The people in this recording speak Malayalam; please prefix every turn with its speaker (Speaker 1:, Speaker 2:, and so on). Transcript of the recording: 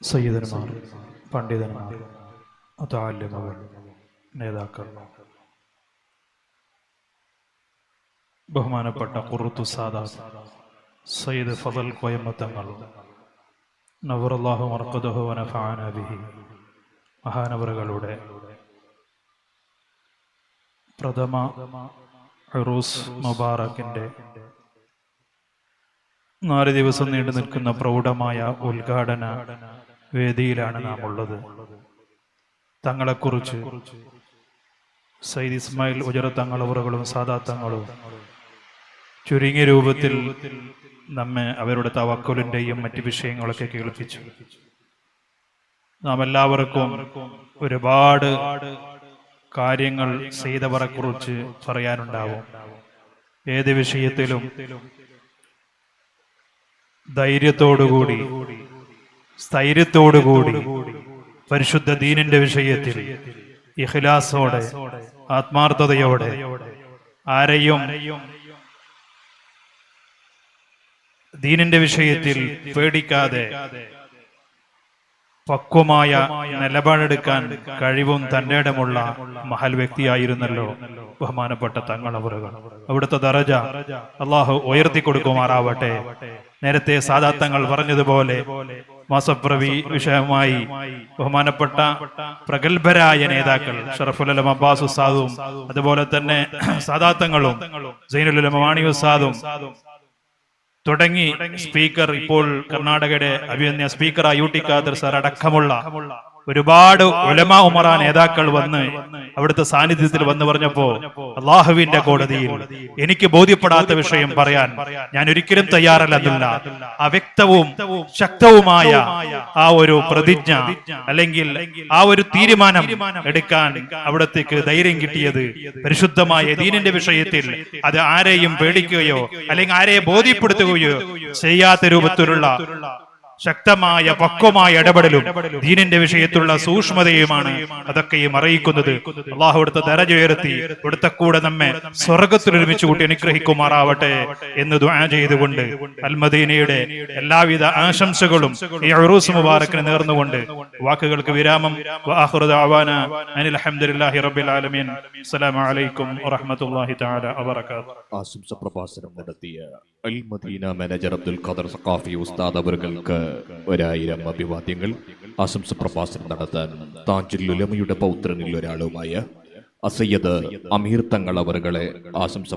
Speaker 1: സയ്യിദന്മാർ പണ്ഡിതന്മാർ അതാല്യമുകൾ നേതാക്കൾ. ബഹുമാനപ്പെട്ട കുറുത്തു സാദാ സയ്യിദ് ഫതൽ കോയമ്മത്തങ്ങൾ നവറുല്ലാഹു മർക്കദഹു ഫാനബിഹി ബിഹി മഹാനവറുകളുടെ പ്രഥമ റൂസ് മുബാറക്കിന്റെ നാല് ദിവസം നീണ്ടു നിൽക്കുന്ന പ്രൗഢമായ ഉദ്ഘാടന വേദിയിലാണ് നാം ഉള്ളത്. തങ്ങളെക്കുറിച്ച് സയ്യിദ് ഇസ്മായിൽ ഉജറ തങ്ങളവറുകളും സാദാ തങ്ങളും ചുരുങ്ങിയ രൂപത്തിൽ നമ്മെ അവരുടെ തവക്കുലിന്റെയും മറ്റു വിഷയങ്ങളൊക്കെ കേൾപ്പിച്ചു. നാം എല്ലാവർക്കും ഒരുപാട് കാര്യങ്ങൾ ചെയ്തവരെ കുറിച്ച് പറയാനുണ്ടാവും. ഏത് വിഷയത്തിലും ധൈര്യത്തോടുകൂടി സ്ഥൈര്യത്തോടുകൂടി പരിശുദ്ധ ദീനിന്റെ വിഷയത്തിൽ ഇഖ്ലാസോടെ ആത്മാർത്ഥതയോടെ ആരെയും ദീനിന്റെ വിഷയത്തിൽ പേടിക്കാതെ പക്വമായ നിലപാടെടുക്കാൻ കഴിവും തന്റെ ഇടമുള്ള മഹൽ വ്യക്തിയായിരുന്നല്ലോ. ബഹുമാനപ്പെട്ട തങ്ങളവറുകൾ. അവിടുത്തെ ദറജ അള്ളാഹു ഉയർത്തി കൊടുക്കുമാറാവട്ടെ. നേരത്തെ സാദാത്തങ്ങൾ പറഞ്ഞതുപോലെ മാസപ്രവി വിഷയമായി ബഹുമാനപ്പെട്ട പ്രഗത്ഭരായ നേതാക്കൾ ഷറഫുലം അബ്ബാസ് ഉസ്താദും അതുപോലെ തന്നെ സാദാത്തങ്ങളും സൈനുലം മാണി ഉസ്താദും തുടങ്ങി സ്പീക്കർ ഇപ്പോൾ കർണാടകയുടെ അഭിമന്യ സ്പീക്കറായ യു ടി ഖാദർ സാർ അടക്കമുള്ള ഒരുപാട് ഉലമ ഉമറ നേതാക്കൾ വന്ന് അവിടുത്തെ സാന്നിധ്യത്തിൽ വന്നു പറഞ്ഞപ്പോ അള്ളാഹുവിന്റെ കോടതിയിൽ എനിക്ക് ബോധ്യപ്പെടാത്ത വിഷയം പറയാൻ ഞാൻ ഒരിക്കലും തയ്യാറല്ല അവ്യക്തവും ശക്തവുമായ ആ ഒരു പ്രതിജ്ഞ അല്ലെങ്കിൽ ആ ഒരു തീരുമാനം എടുക്കാൻ അവിടത്തേക്ക് ധൈര്യം കിട്ടിയത് പരിശുദ്ധമായ ദീനിന്റെ വിഷയത്തിൽ അത് ആരെയും പേടിക്കുകയോ അല്ലെങ്കിൽ ആരെയെ ബോധ്യപ്പെടുത്തുകയോ ചെയ്യാത്ത രൂപത്തിലുള്ള ശക്തമായ പക്വമായ ഇടപെടലും ദീനിന്റെ വിഷയത്തിലുള്ള സൂക്ഷ്മതയുമാണ് അതൊക്കെയും അറിയിക്കുന്നത് അള്ളാഹു എടുത്ത ദരജ ഉയർത്തി ഇവിടുത്തെ കൂടെ നമ്മെ സ്വർഗത്തിൽ ഒരുമിച്ച് കൂട്ടി അനുഗ്രഹിക്കുമാറാവട്ടെ എന്ന് ദുആ ചെയ്തുകൊണ്ട് അൽമദീനയുടെ എല്ലാവിധ ആശംസകളും ഈ അറൂസ് മുബാറക്കിന് നേർന്നുകൊണ്ട് വാക്കുകൾക്ക് വിരാമം. അൽമദീന അനിൽ റബ്ബിൽ ആലമീൻ. അസ്സലാമു അലൈക്കും വറഹ്മത്തുള്ളാഹി തആല വബറകാതുഹു.
Speaker 2: ആശംസ പ്രഭാഷണം നടത്തിയ അൽ മദീന മാനേജർ അബ്ദുൽ ഖാദർ സഖാഫി ഉസ്താദ് അവർക്ക് ഒരായിരം അഭിവാദ്യങ്ങൾ ആശംസ പ്രഭാഷണം നടത്താൻ താജുലുലമയുടെ പൗത്രനിൽ ഒരാളുമായ അസയ്യദ് അമീർ തങ്ങൾ അവറുകളെ ആശംസ